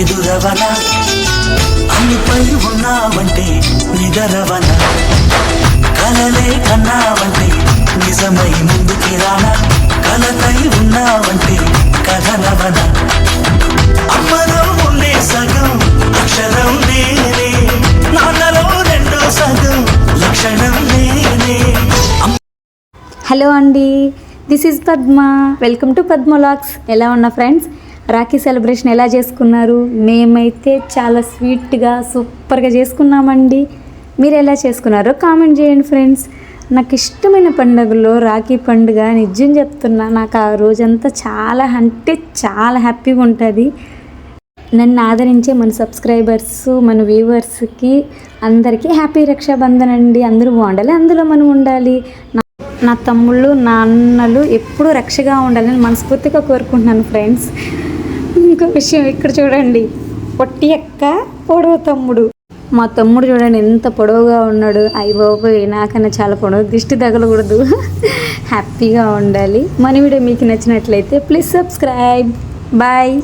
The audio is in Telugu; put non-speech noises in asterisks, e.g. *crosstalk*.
ఎదురవన? అల్లిపై ఉన్నావంటే నిదరవన? కలలే కన్నావంటే నిజమై ముందుకి రానా? కలతై ఉన్నావంటే కథనవన అమ్మలో ఉండే సగం అక్షరం నేనే. నాన్నలో రెండో సగం లక్షణం నేనే. హలో అండి this is Padma. Welcome to పద్మలాక్స్. ఎలా ఉన్నా ఫ్రెండ్స్? రాఖీ సెలబ్రేషన్ ఎలా చేసుకున్నారు? మేమైతే చాలా స్వీట్గా సూపర్గా చేసుకున్నామండి. మీరు ఎలా చేసుకున్నారో కామెంట్ చేయండి ఫ్రెండ్స్. నాకు ఇష్టమైన పండుగలో రాఖీ పండుగ నిజం చెప్తున్నా నాకు ఆ రోజంతా చాలా అంటే చాలా హ్యాపీగా ఉంటుంది. నన్ను ఆదరించే మన సబ్స్క్రైబర్స్ మన వ్యూవర్స్కి అందరికీ హ్యాపీ రక్షాబంధన్ అండి. అందరూ బాగుండాలి అందులో మనం ఉండాలి. నా నా తమ్ముళ్ళు నా అన్నలు ఎప్పుడూ రక్షగా ఉండాలని మనస్ఫూర్తిగా కోరుకుంటున్నాను ఫ్రెండ్స్. ఇంకో విషయం ఇక్కడ చూడండి. పొట్టి అక్క పొడవు తమ్ముడు. మా తమ్ముడు చూడండి ఎంత పొడవుగా ఉన్నాడు. అయ్యి బాబోయ్ నాకన్నా చాలా పొడవు. దిష్టి తగలకూడదు. *laughs* హ్యాపీగా ఉండాలి. మన వీడియో మీకు నచ్చినట్లయితే ప్లీజ్ సబ్స్క్రైబ్. బాయ్.